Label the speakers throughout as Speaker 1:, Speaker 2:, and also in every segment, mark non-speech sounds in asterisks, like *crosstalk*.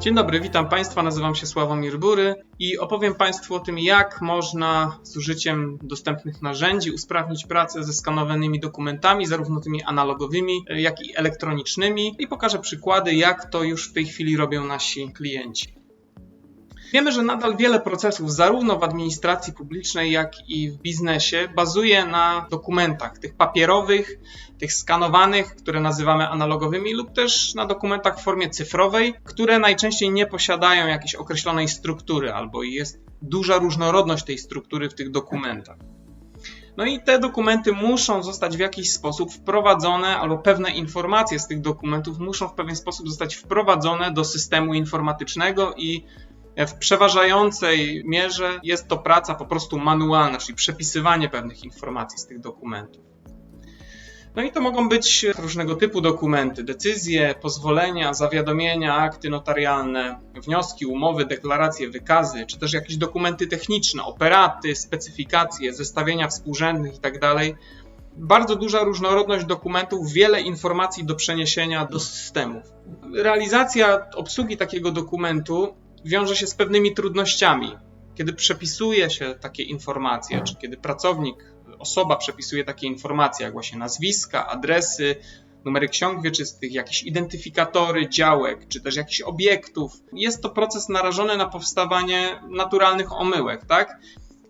Speaker 1: Dzień dobry, witam Państwa, nazywam się Sławomir Bury i opowiem Państwu o tym, jak można z użyciem dostępnych narzędzi usprawnić pracę ze skanowanymi dokumentami, zarówno tymi analogowymi, jak i elektronicznymi i pokażę przykłady, jak to już w tej chwili robią nasi klienci. Wiemy, że nadal wiele procesów, zarówno w administracji publicznej, jak i w biznesie, bazuje na dokumentach, tych papierowych, tych skanowanych, które nazywamy analogowymi, lub też na dokumentach w formie cyfrowej, które najczęściej nie posiadają jakiejś określonej struktury, albo jest duża różnorodność tej struktury w tych dokumentach. No i te dokumenty muszą zostać w jakiś sposób wprowadzone, albo pewne informacje z tych dokumentów muszą w pewien sposób zostać wprowadzone do systemu informatycznego i w przeważającej mierze jest to praca po prostu manualna, czyli przepisywanie pewnych informacji z tych dokumentów. No i to mogą być różnego typu dokumenty, decyzje, pozwolenia, zawiadomienia, akty notarialne, wnioski, umowy, deklaracje, wykazy, czy też jakieś dokumenty techniczne, operaty, specyfikacje, zestawienia współrzędnych itd. Tak Bardzo duża różnorodność dokumentów, wiele informacji do przeniesienia do systemów. Realizacja obsługi takiego dokumentu wiąże się z pewnymi trudnościami. Kiedy przepisuje się takie informacje, czy kiedy pracownik, osoba przepisuje takie informacje, jak właśnie nazwiska, adresy, numery ksiąg wieczystych, jakieś identyfikatory działek, czy też jakichś obiektów, jest to proces narażony na powstawanie naturalnych omyłek, tak?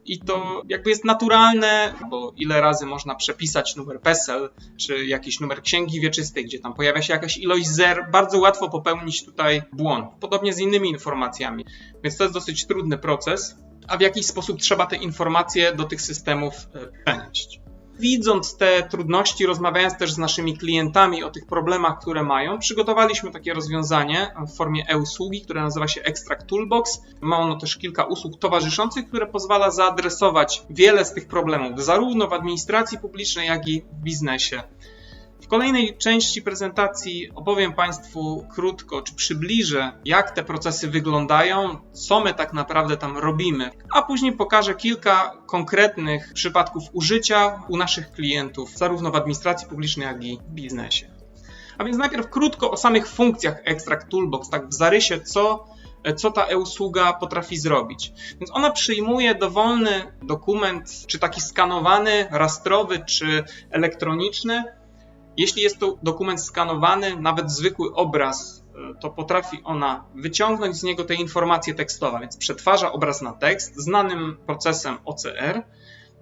Speaker 1: I to jakby jest naturalne, bo ile razy można przepisać numer PESEL, czy jakiś numer księgi wieczystej, gdzie tam pojawia się jakaś ilość zer, bardzo łatwo popełnić tutaj błąd. Podobnie z innymi informacjami. Więc to jest dosyć trudny proces, a w jakiś sposób trzeba te informacje do tych systemów e, przenieść widząc te trudności, rozmawiając też z naszymi klientami o tych problemach, które mają, przygotowaliśmy takie rozwiązanie w formie e-usługi, które nazywa się Extract Toolbox. Ma ono też kilka usług towarzyszących, które pozwala zaadresować wiele z tych problemów, zarówno w administracji publicznej, jak i w biznesie kolejnej części prezentacji opowiem Państwu krótko, czy przybliżę, jak te procesy wyglądają, co my tak naprawdę tam robimy, a później pokażę kilka konkretnych przypadków użycia u naszych klientów, zarówno w administracji publicznej, jak i w biznesie. A więc najpierw krótko o samych funkcjach Extract Toolbox, tak w zarysie, co co ta e-usługa potrafi zrobić. Więc ona przyjmuje dowolny dokument, czy taki skanowany, rastrowy, czy elektroniczny, jeśli jest to dokument skanowany, nawet zwykły obraz, e, to potrafi ona wyciągnąć z niego te informacje tekstowe, więc przetwarza obraz na tekst znanym procesem OCR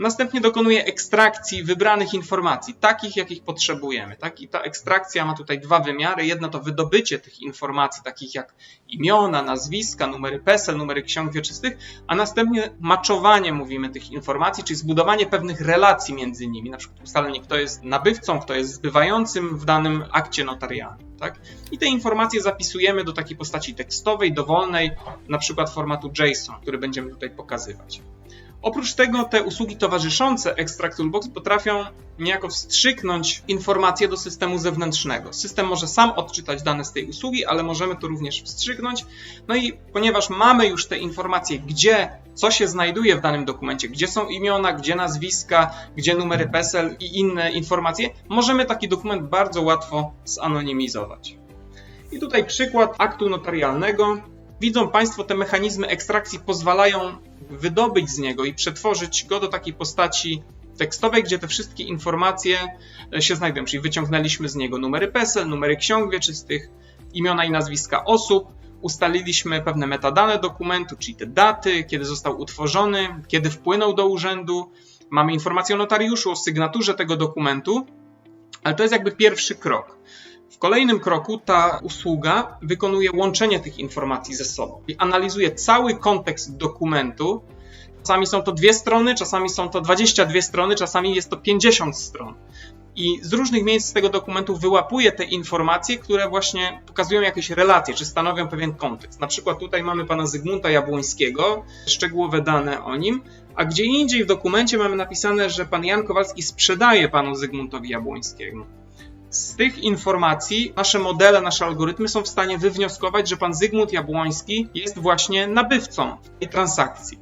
Speaker 1: Następnie dokonuje ekstrakcji wybranych informacji, takich jakich potrzebujemy. Tak? I ta ekstrakcja ma tutaj dwa wymiary. Jedno to wydobycie tych informacji, takich jak imiona, nazwiska, numery PESEL, numery ksiąg wieczystych, a następnie maczowanie, mówimy, tych informacji, czyli zbudowanie pewnych relacji między nimi, na przykład ustalenie, kto jest nabywcą, kto jest zbywającym w danym akcie notarialnym. Tak? I te informacje zapisujemy do takiej postaci tekstowej, dowolnej, na przykład formatu JSON, który będziemy tutaj pokazywać. Oprócz tego te usługi towarzyszące Extract Toolbox potrafią niejako wstrzyknąć informacje do systemu zewnętrznego. System może sam odczytać dane z tej usługi, ale możemy to również wstrzyknąć. No i ponieważ mamy już te informacje, gdzie, co się znajduje w danym dokumencie, gdzie są imiona, gdzie nazwiska, gdzie numery PESEL i inne informacje, możemy taki dokument bardzo łatwo zanonimizować. I tutaj przykład aktu notarialnego. Widzą Państwo, te mechanizmy ekstrakcji pozwalają wydobyć z niego i przetworzyć go do takiej postaci tekstowej, gdzie te wszystkie informacje e, się znajdują. Czyli wyciągnęliśmy z niego numery PESEL, numery ksiąg wieczystych, imiona i nazwiska osób, ustaliliśmy pewne metadane dokumentu, czyli te daty, kiedy został utworzony, kiedy wpłynął do urzędu. Mamy informację o notariuszu, o sygnaturze tego dokumentu, ale to jest jakby pierwszy krok. W kolejnym kroku ta usługa wykonuje łączenie tych informacji ze sobą i analizuje cały kontekst dokumentu. Czasami są to dwie strony, czasami są to 22 strony, czasami jest to 50 stron. I z różnych miejsc z tego dokumentu wyłapuje te informacje, które właśnie pokazują jakieś relacje, czy stanowią pewien kontekst. Na przykład tutaj mamy pana Zygmunta Jabłońskiego, szczegółowe dane o nim, a gdzie indziej w dokumencie mamy napisane, że pan Jan Kowalski sprzedaje panu Zygmuntowi Jabłońskiemu. Z tych informacji nasze modele, nasze algorytmy są w stanie wywnioskować, że pan Zygmunt Jabłoński jest właśnie nabywcą tej transakcji.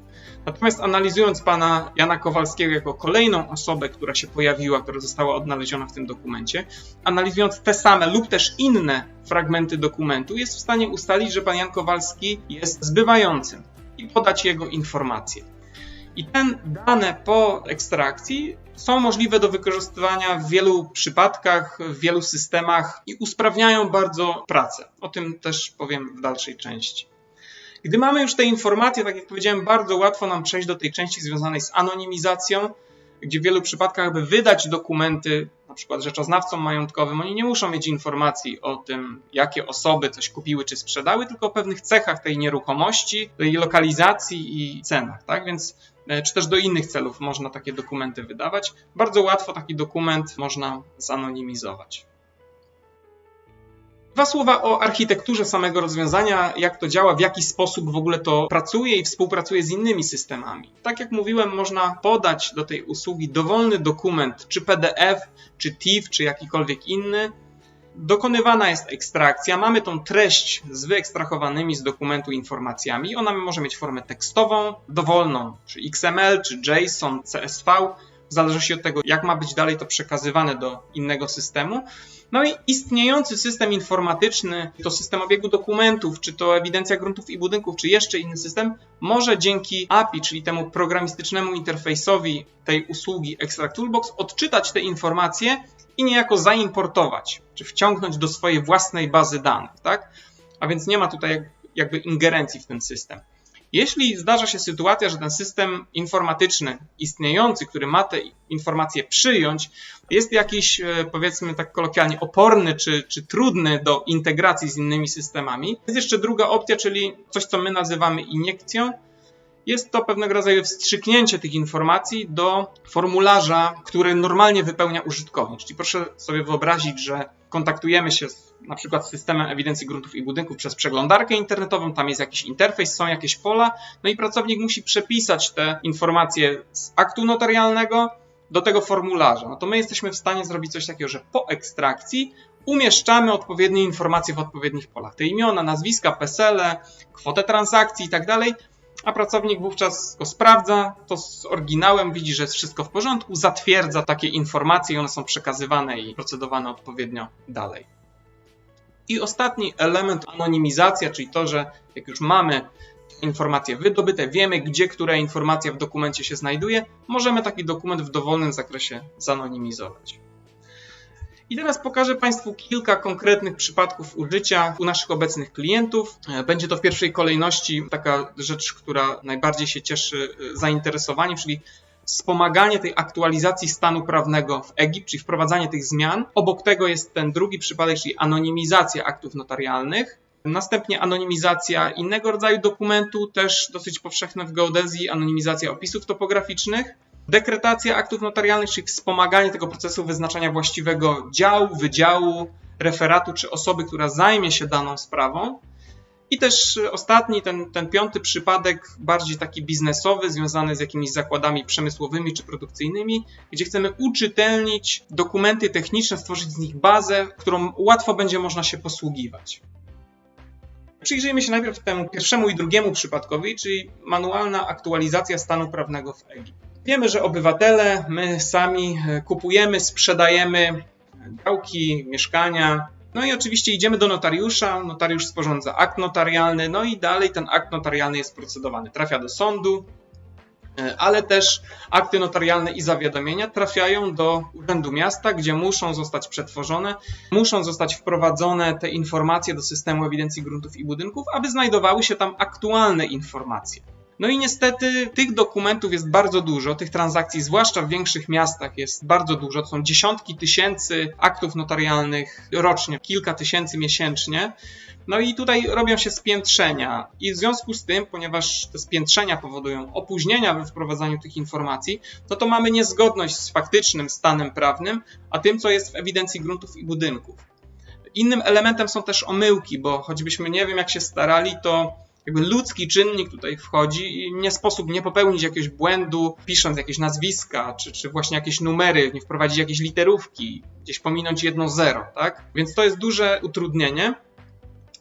Speaker 1: Natomiast analizując pana Jana Kowalskiego jako kolejną osobę, która się pojawiła, która została odnaleziona w tym dokumencie, analizując te same lub też inne fragmenty dokumentu, jest w stanie ustalić, że pan Jan Kowalski jest zbywającym i podać jego informacje. I te dane po ekstrakcji są możliwe do wykorzystywania w wielu przypadkach, w wielu systemach i usprawniają bardzo pracę. O tym też powiem w dalszej części. Gdy mamy już te informacje, tak jak powiedziałem, bardzo łatwo nam przejść do tej części związanej z anonimizacją, gdzie w wielu przypadkach, by wydać dokumenty, na przykład rzeczoznawcom majątkowym, oni nie muszą mieć informacji o tym, jakie osoby coś kupiły czy sprzedały, tylko o pewnych cechach tej nieruchomości, jej lokalizacji i cenach. Tak? Więc czy też do innych celów można takie dokumenty wydawać. Bardzo łatwo taki dokument można zanonimizować. Dwa słowa o architekturze samego rozwiązania, jak to działa, w jaki sposób w ogóle to pracuje i współpracuje z innymi systemami. Tak jak mówiłem, można podać do tej usługi dowolny dokument, czy PDF, czy TIFF, czy jakikolwiek inny. Dokonywana jest ekstrakcja, mamy tą treść z wyekstrahowanymi z dokumentu informacjami. Ona może mieć formę tekstową, dowolną, czy XML, czy JSON, CSV, w zależności od tego, jak ma być dalej to przekazywane do innego systemu. No i istniejący system informatyczny, to system obiegu dokumentów, czy to ewidencja gruntów i budynków, czy jeszcze inny system, może dzięki API, czyli temu programistycznemu interfejsowi tej usługi Extract Toolbox, odczytać te informacje i niejako zaimportować, czy wciągnąć do swojej własnej bazy danych, tak? A więc nie ma tutaj jakby ingerencji w ten system. Jeśli zdarza się sytuacja, że ten system informatyczny istniejący, który ma te informacje przyjąć, jest jakiś, e, powiedzmy tak kolokwialnie, oporny czy, czy trudny do integracji z innymi systemami, jest jeszcze druga opcja, czyli coś, co my nazywamy iniekcją. Jest to pewnego rodzaju wstrzyknięcie tych informacji do formularza, który normalnie wypełnia użytkownik. Czyli proszę sobie wyobrazić, że kontaktujemy się z na przykład systemem ewidencji gruntów i budynków przez przeglądarkę internetową, tam jest jakiś interfejs, są jakieś pola, no i pracownik musi przepisać te informacje z aktu notarialnego do tego formularza. No to my jesteśmy w stanie zrobić coś takiego, że po ekstrakcji umieszczamy odpowiednie informacje w odpowiednich polach. Te imiona, nazwiska, PESEL, kwotę transakcji i tak dalej, a pracownik wówczas go sprawdza, to z oryginałem widzi, że jest wszystko w porządku, zatwierdza takie informacje i one są przekazywane i procedowane odpowiednio dalej. I ostatni element anonimizacja, czyli to, że jak już mamy informacje wydobyte, wiemy gdzie która informacja w dokumencie się znajduje, możemy taki dokument w dowolnym zakresie zanonimizować. I teraz pokażę Państwu kilka konkretnych przypadków użycia u naszych obecnych klientów. Będzie to w pierwszej kolejności taka rzecz, która najbardziej się cieszy zainteresowaniem, czyli wspomaganie tej aktualizacji stanu prawnego w Egipt, czyli wprowadzanie tych zmian. Obok tego jest ten drugi przypadek, czyli anonimizacja aktów notarialnych. Następnie anonimizacja innego rodzaju dokumentu, też dosyć powszechne w geodezji, anonimizacja opisów topograficznych. Dekretacja aktów notarialnych, czyli wspomaganie tego procesu wyznaczania właściwego działu, wydziału, referatu czy osoby, która zajmie się daną sprawą. I też ostatni, ten, ten piąty przypadek, bardziej taki biznesowy, związany z jakimiś zakładami przemysłowymi czy produkcyjnymi, gdzie chcemy uczytelnić dokumenty techniczne, stworzyć z nich bazę, którą łatwo będzie można się posługiwać. Przyjrzyjmy się najpierw temu pierwszemu i drugiemu przypadkowi, czyli manualna aktualizacja stanu prawnego w Egipcie. Wiemy, że obywatele, my sami kupujemy, sprzedajemy działki, mieszkania, no i oczywiście idziemy do notariusza, notariusz sporządza akt notarialny, no i dalej ten akt notarialny jest procedowany. Trafia do sądu, e, ale też akty notarialne i zawiadomienia trafiają do Urzędu Miasta, gdzie muszą zostać przetworzone, muszą zostać wprowadzone te informacje do systemu ewidencji gruntów i budynków, aby znajdowały się tam aktualne informacje. No i niestety tych dokumentów jest bardzo dużo, tych transakcji, zwłaszcza w większych miastach, jest bardzo dużo. To są dziesiątki tysięcy aktów notarialnych rocznie, kilka tysięcy miesięcznie. No i tutaj robią się spiętrzenia, i w związku z tym, ponieważ te spiętrzenia powodują opóźnienia we wprowadzaniu tych informacji, no to mamy niezgodność z faktycznym stanem prawnym, a tym, co jest w ewidencji gruntów i budynków. Innym elementem są też omyłki, bo choćbyśmy nie wiem, jak się starali, to jakby ludzki czynnik tutaj wchodzi i nie sposób nie popełnić jakiegoś błędu, pisząc jakieś nazwiska, czy, czy właśnie jakieś numery, nie wprowadzić jakieś literówki, gdzieś pominąć jedno zero, tak? Więc to jest duże utrudnienie.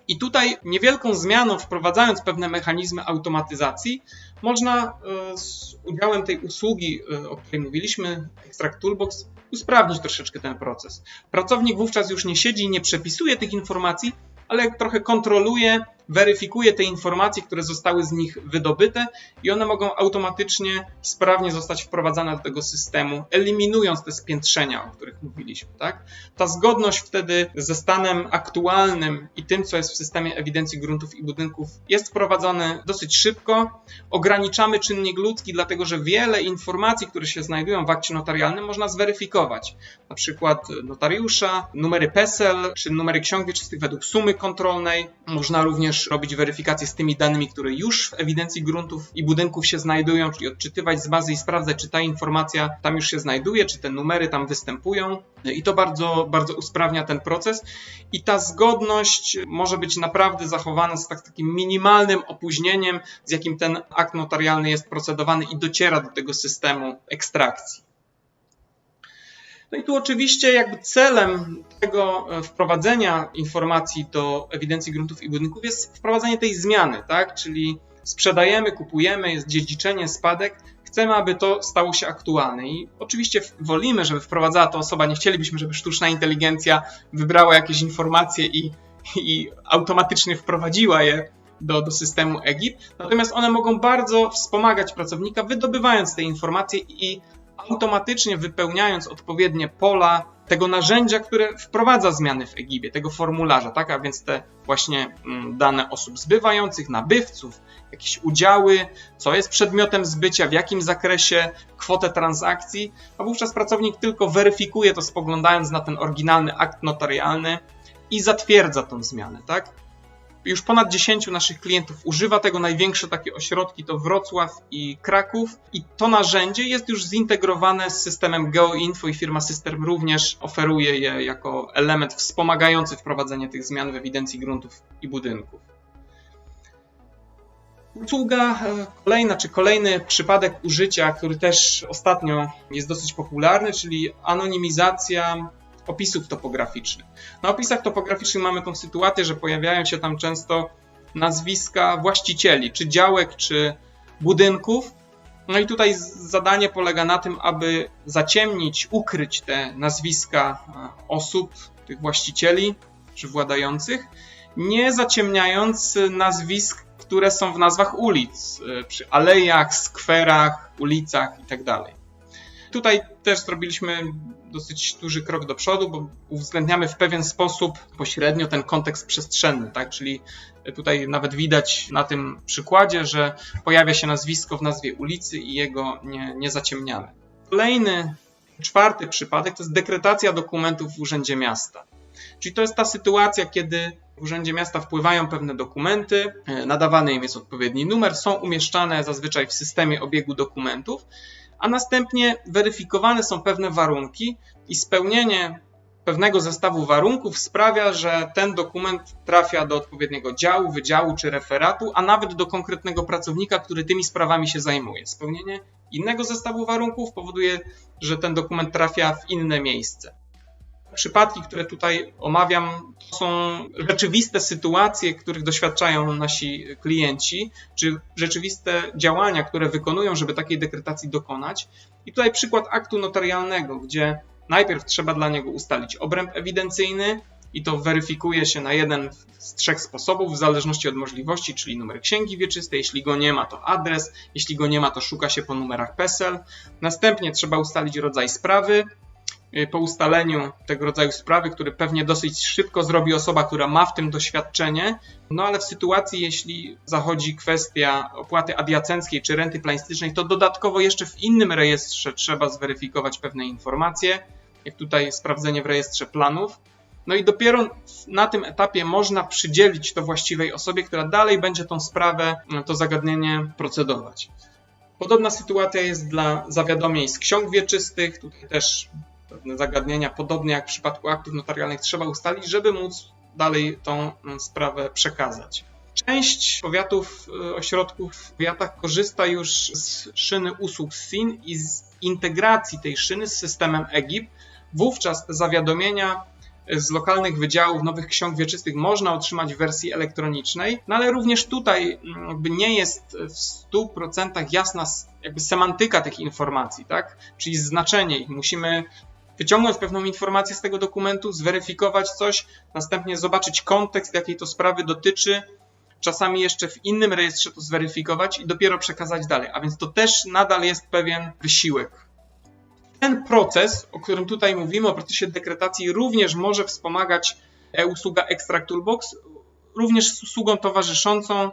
Speaker 1: I tutaj niewielką zmianą, wprowadzając pewne mechanizmy automatyzacji, można e, z udziałem tej usługi, e, o której mówiliśmy, Extract Toolbox, usprawnić troszeczkę ten proces. Pracownik wówczas już nie siedzi i nie przepisuje tych informacji, ale trochę kontroluje, weryfikuje te informacje, które zostały z nich wydobyte i one mogą automatycznie, sprawnie zostać wprowadzane do tego systemu, eliminując te spiętrzenia, o których mówiliśmy. Tak? Ta zgodność wtedy ze stanem aktualnym i tym, co jest w systemie ewidencji gruntów i budynków, jest wprowadzane dosyć szybko. Ograniczamy czynnik ludzki, dlatego że wiele informacji, które się znajdują w akcie notarialnym, można zweryfikować. Na przykład notariusza, numery PESEL czy numery ksiąg wieczystych według sumy kontrolnej. Można również robić weryfikację z tymi danymi, które już w ewidencji gruntów i budynków się znajdują, czyli odczytywać z bazy i sprawdzać, czy ta informacja tam już się znajduje, czy te numery tam występują. I to bardzo, bardzo usprawnia ten proces. I ta zgodność może być naprawdę zachowana z tak, takim minimalnym opóźnieniem, z jakim ten akt notarialny jest procedowany i dociera do tego systemu ekstrakcji. No i tu oczywiście jakby celem tego e, wprowadzenia informacji do ewidencji gruntów i budynków jest wprowadzenie tej zmiany, tak? Czyli sprzedajemy, kupujemy, jest dziedziczenie, spadek. Chcemy, aby to stało się aktualne i oczywiście wolimy, żeby wprowadzała to osoba, nie chcielibyśmy, żeby sztuczna inteligencja wybrała jakieś informacje i, i automatycznie wprowadziła je do, do systemu EGIP. Natomiast one mogą bardzo wspomagać pracownika, wydobywając te informacje i automatycznie wypełniając odpowiednie pola tego narzędzia, które wprowadza zmiany w Egipie, tego formularza, tak? A więc te właśnie mm, dane osób zbywających, nabywców, jakieś udziały, co jest przedmiotem zbycia, w jakim zakresie, kwotę transakcji, a wówczas pracownik tylko weryfikuje to spoglądając na ten oryginalny akt notarialny i zatwierdza tą zmianę, tak? Już ponad 10 naszych klientów używa tego. Największe takie ośrodki to Wrocław i Kraków. I to narzędzie jest już zintegrowane z systemem GeoInfo i firma System również oferuje je jako element wspomagający wprowadzenie tych zmian w ewidencji gruntów i budynków. Usługa e, kolejna, czy kolejny przypadek użycia, który też ostatnio jest dosyć popularny, czyli anonimizacja opisów topograficznych. Na opisach topograficznych mamy tą sytuację, że pojawiają się tam często nazwiska właścicieli, czy działek, czy budynków. No i tutaj zadanie polega na tym, aby zaciemnić, ukryć te nazwiska e, osób, tych właścicieli czy władających, nie zaciemniając nazwisk, które są w nazwach ulic, e, przy alejach, skwerach, ulicach itd. Tak tutaj też zrobiliśmy dosyć duży krok do przodu, bo uwzględniamy w pewien sposób pośrednio ten kontekst przestrzenny, tak? Czyli tutaj nawet widać na tym przykładzie, że pojawia się nazwisko w nazwie ulicy i jego nie, nie zaciemniamy. Kolejny, czwarty przypadek to jest dekretacja dokumentów w Urzędzie Miasta. Czyli to jest ta sytuacja, kiedy w Urzędzie Miasta wpływają pewne dokumenty, nadawany im jest odpowiedni numer, są umieszczane zazwyczaj w systemie obiegu dokumentów a następnie weryfikowane są pewne warunki i spełnienie pewnego zestawu warunków sprawia, że ten dokument trafia do odpowiedniego działu, wydziału czy referatu, a nawet do konkretnego pracownika, który tymi sprawami się zajmuje. Spełnienie innego zestawu warunków powoduje, że ten dokument trafia w inne miejsce przypadki, które tutaj omawiam, to są rzeczywiste sytuacje, których doświadczają nasi klienci, czy rzeczywiste działania, które wykonują, żeby takiej dekretacji dokonać. I tutaj przykład aktu notarialnego, gdzie najpierw trzeba dla niego ustalić obręb ewidencyjny, i to weryfikuje się na jeden z trzech sposobów, w zależności od możliwości, czyli numer księgi wieczystej. Jeśli go nie ma, to adres. Jeśli go nie ma, to szuka się po numerach PESEL. Następnie trzeba ustalić rodzaj sprawy, po ustaleniu tego rodzaju sprawy, który pewnie dosyć szybko zrobi osoba, która ma w tym doświadczenie, no ale w sytuacji, jeśli zachodzi kwestia opłaty adiacenckiej czy renty planistycznej, to dodatkowo jeszcze w innym rejestrze trzeba zweryfikować pewne informacje, jak tutaj sprawdzenie w rejestrze planów. No i dopiero na tym etapie można przydzielić to właściwej osobie, która dalej będzie tą sprawę, to zagadnienie procedować. Podobna sytuacja jest dla zawiadomień z ksiąg wieczystych. Tutaj też pewne zagadnienia, podobnie jak w przypadku aktów notarialnych, trzeba ustalić, żeby móc dalej tą mm, sprawę przekazać. Część powiatów, y, ośrodków w powiatach korzysta już z szyny usług SIN i z integracji tej szyny z systemem EGIP. Wówczas te zawiadomienia z lokalnych wydziałów nowych ksiąg wieczystych można otrzymać w wersji elektronicznej, no ale również tutaj mm, jakby nie jest w 100% jasna jakby semantyka tych informacji, tak? Czyli znaczenie ich. Musimy wyciągnąć pewną informację z tego dokumentu, zweryfikować coś, następnie zobaczyć kontekst, jakiej to sprawy dotyczy, czasami jeszcze w innym rejestrze to zweryfikować i dopiero przekazać dalej. A więc to też nadal jest pewien wysiłek. Ten proces, o którym tutaj mówimy, o procesie dekretacji, również może wspomagać e-usługa Extract Toolbox, również z usługą towarzyszącą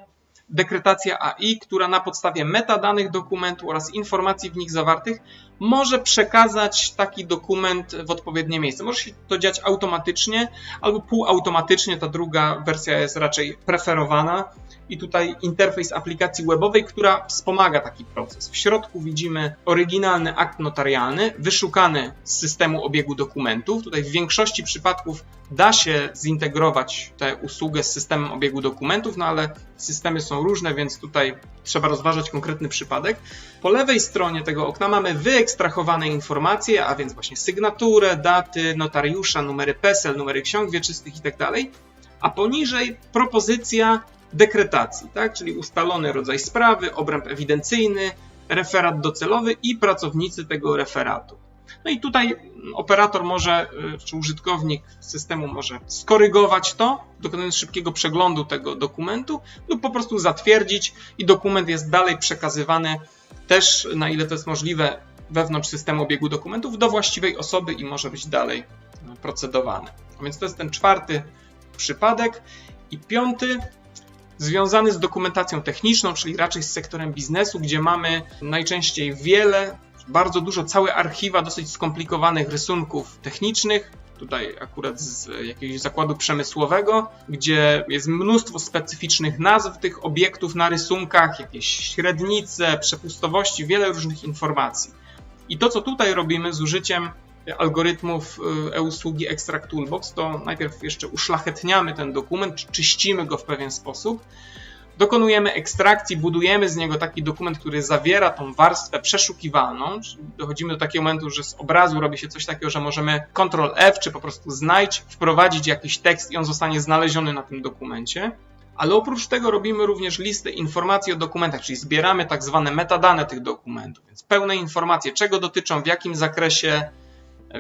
Speaker 1: dekretacja AI, która na podstawie metadanych dokumentu oraz informacji w nich zawartych może przekazać taki dokument w odpowiednie miejsce. Może się to dziać automatycznie albo półautomatycznie, ta druga wersja jest raczej preferowana. I tutaj interfejs aplikacji webowej, która wspomaga taki proces. W środku widzimy oryginalny akt notarialny, wyszukany z systemu obiegu dokumentów. Tutaj w większości przypadków da się zintegrować tę usługę z systemem obiegu dokumentów, no ale systemy są różne, więc tutaj trzeba rozważać konkretny przypadek. Po lewej stronie tego okna mamy wyekstrahowane informacje, a więc właśnie sygnaturę, daty, notariusza, numery PESEL, numery ksiąg wieczystych itd. Tak a poniżej propozycja dekretacji, tak? czyli ustalony rodzaj sprawy, obręb ewidencyjny, referat docelowy i pracownicy tego referatu. No i tutaj operator może, y, czy użytkownik systemu może skorygować to, dokonując szybkiego przeglądu tego dokumentu, lub po prostu zatwierdzić i dokument jest dalej przekazywany też, na ile to jest możliwe, wewnątrz systemu obiegu dokumentów do właściwej osoby i może być dalej procedowany. A więc to jest ten czwarty przypadek. I piąty, związany z dokumentacją techniczną, czyli raczej z sektorem biznesu, gdzie mamy najczęściej wiele bardzo dużo, całe archiwa dosyć skomplikowanych rysunków technicznych. Tutaj akurat z jakiegoś zakładu przemysłowego, gdzie jest mnóstwo specyficznych nazw tych obiektów na rysunkach, jakieś średnice, przepustowości, wiele różnych informacji. I to, co tutaj robimy z użyciem algorytmów y, e-usługi Extract Toolbox, to najpierw jeszcze uszlachetniamy ten dokument, czyścimy go w pewien sposób, dokonujemy ekstrakcji, budujemy z niego taki dokument, który zawiera tą warstwę przeszukiwalną, czyli dochodzimy do takiego momentu, że z obrazu robi się coś takiego, że możemy Ctrl F, czy po prostu znajdź, wprowadzić jakiś tekst i on zostanie znaleziony na tym dokumencie. Ale oprócz tego robimy również listę informacji o dokumentach, czyli zbieramy tak zwane metadane tych dokumentów, więc pełne informacje, czego dotyczą, w jakim zakresie,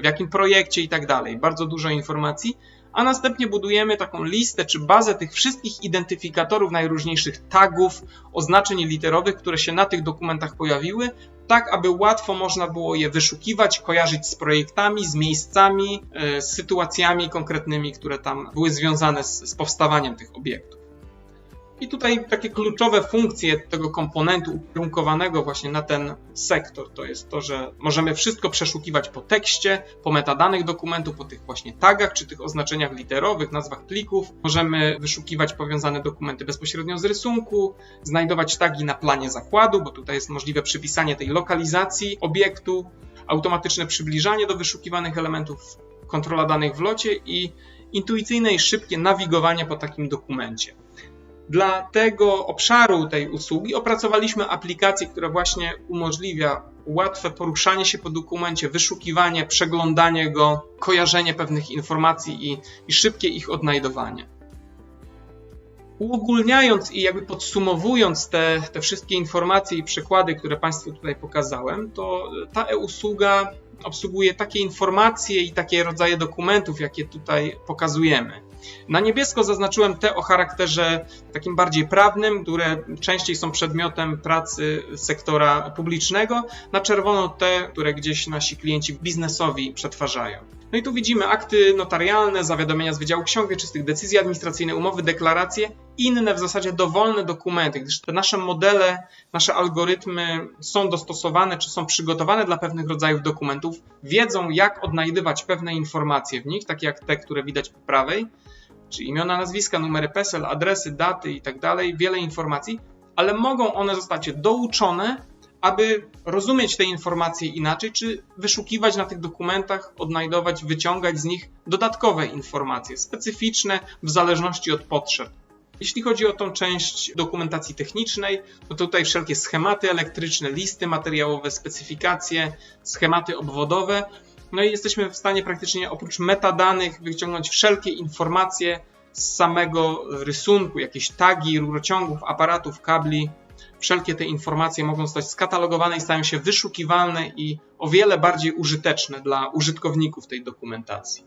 Speaker 1: w jakim projekcie i tak dalej. Bardzo dużo informacji a następnie budujemy taką listę czy bazę tych wszystkich identyfikatorów najróżniejszych tagów, oznaczeń literowych, które się na tych dokumentach pojawiły, tak aby łatwo można było je wyszukiwać, kojarzyć z projektami, z miejscami, e, z sytuacjami konkretnymi, które tam były związane z, z powstawaniem tych obiektów. I tutaj takie kluczowe funkcje tego komponentu ukierunkowanego właśnie na ten sektor to jest to, że możemy wszystko przeszukiwać po tekście, po metadanych dokumentu, po tych właśnie tagach czy tych oznaczeniach literowych, nazwach plików. Możemy wyszukiwać powiązane dokumenty bezpośrednio z rysunku, znajdować tagi na planie zakładu, bo tutaj jest możliwe przypisanie tej lokalizacji obiektu, automatyczne przybliżanie do wyszukiwanych elementów, kontrola danych w locie i intuicyjne i szybkie nawigowanie po takim dokumencie. Dla tego obszaru tej usługi opracowaliśmy aplikację, która właśnie umożliwia łatwe poruszanie się po dokumencie, wyszukiwanie, przeglądanie go, kojarzenie pewnych informacji i, i szybkie ich odnajdowanie. Uogólniając i jakby podsumowując te, te wszystkie informacje i przykłady, które Państwu tutaj pokazałem, to ta e-usługa obsługuje takie informacje i takie rodzaje dokumentów, jakie tutaj pokazujemy. Na niebiesko zaznaczyłem te o charakterze takim bardziej prawnym, które częściej są przedmiotem pracy sektora publicznego, na czerwono te, które gdzieś nasi klienci biznesowi przetwarzają. No i tu widzimy akty notarialne, zawiadomienia z Wydziału Ksiąg Wieczystych, decyzje administracyjne, umowy, deklaracje, inne w zasadzie dowolne dokumenty, gdyż te nasze modele, nasze algorytmy są dostosowane czy są przygotowane dla pewnych rodzajów dokumentów, wiedzą jak odnajdywać pewne informacje w nich, takie jak te, które widać po prawej, czyli imiona, nazwiska, numery PESEL, adresy, daty i tak wiele informacji, ale mogą one zostać douczone, aby rozumieć te informacje inaczej, czy wyszukiwać na tych dokumentach, odnajdować, wyciągać z nich dodatkowe informacje, specyficzne w zależności od potrzeb. Jeśli chodzi o tą część dokumentacji technicznej, to tutaj wszelkie schematy elektryczne, listy materiałowe, specyfikacje, schematy obwodowe No i jesteśmy w stanie praktycznie oprócz metadanych wyciągnąć wszelkie informacje z samego rysunku, jakieś tagi rurociągów, aparatów, kabli. Wszelkie te informacje mogą zostać skatalogowane i stają się wyszukiwalne i o wiele bardziej użyteczne dla użytkowników tej dokumentacji.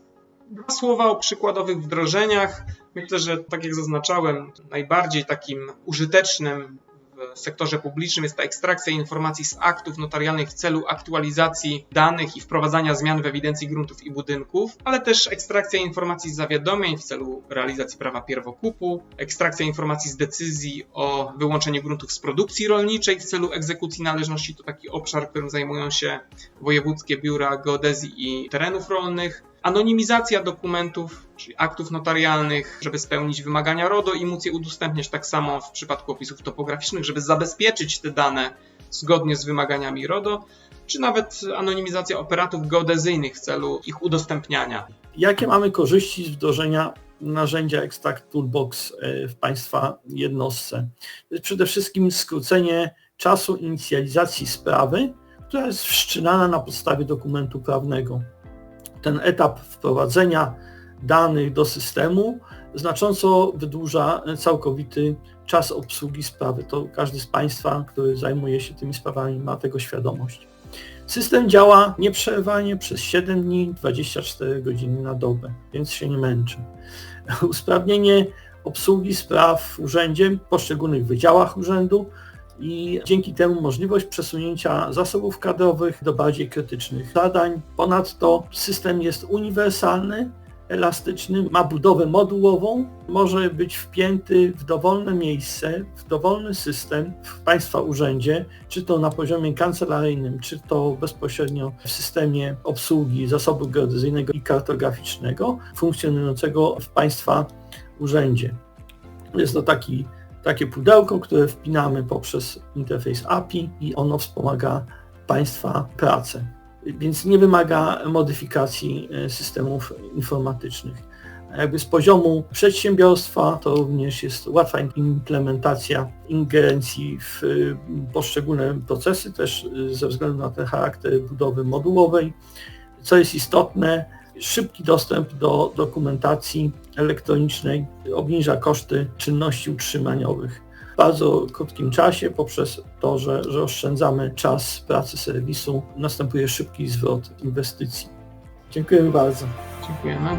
Speaker 1: Dwa słowa o przykładowych wdrożeniach. Myślę, że tak jak zaznaczałem, najbardziej takim użytecznym w sektorze publicznym jest ta ekstrakcja informacji z aktów notarialnych w celu aktualizacji danych i wprowadzania zmian w ewidencji gruntów i budynków, ale też ekstrakcja informacji z zawiadomień w celu realizacji prawa pierwokupu, ekstrakcja informacji z decyzji o wyłączeniu gruntów z produkcji rolniczej w celu egzekucji należności. To taki obszar, którym zajmują się wojewódzkie biura geodezji i terenów rolnych anonimizacja dokumentów, czyli aktów notarialnych, żeby spełnić wymagania RODO i móc je udostępniać tak samo w przypadku opisów topograficznych, żeby zabezpieczyć te dane zgodnie z wymaganiami RODO, czy nawet anonimizacja operatów geodezyjnych w celu ich udostępniania.
Speaker 2: Jakie mamy korzyści z wdrożenia narzędzia Extract Toolbox e, w Państwa jednostce? Przede wszystkim skrócenie czasu inicjalizacji sprawy, która jest wszczynana na podstawie dokumentu prawnego ten etap wprowadzenia danych do systemu znacząco wydłuża całkowity czas obsługi sprawy. To każdy z Państwa, który zajmuje się tymi sprawami ma tego świadomość. System działa nieprzerwanie przez 7 dni, 24 godziny na dobę, więc się nie męczy. *laughs* Usprawnienie obsługi spraw w urzędzie, w poszczególnych wydziałach urzędu i dzięki temu możliwość przesunięcia zasobów kadrowych do bardziej krytycznych zadań. Ponadto system jest uniwersalny, elastyczny, ma budowę modułową, może być wpięty w dowolne miejsce, w dowolny system w Państwa urzędzie, czy to na poziomie kancelaryjnym, czy to bezpośrednio w systemie obsługi zasobu geodezyjnego i kartograficznego funkcjonującego w Państwa urzędzie. Jest to taki takie pudełko, które wpinamy poprzez interfejs API i ono wspomaga Państwa pracę. Więc nie wymaga modyfikacji e, systemów informatycznych. Jakby z poziomu przedsiębiorstwa to również jest łatwa implementacja ingerencji w e, poszczególne procesy, też e, ze względu na ten charakter budowy modułowej. Co jest istotne, Szybki dostęp do dokumentacji elektronicznej obniża koszty czynności utrzymaniowych w bardzo krótkim czasie poprzez to, że, że oszczędzamy czas pracy serwisu, następuje szybki zwrot inwestycji. Dziękujemy bardzo.
Speaker 1: Dziękujemy.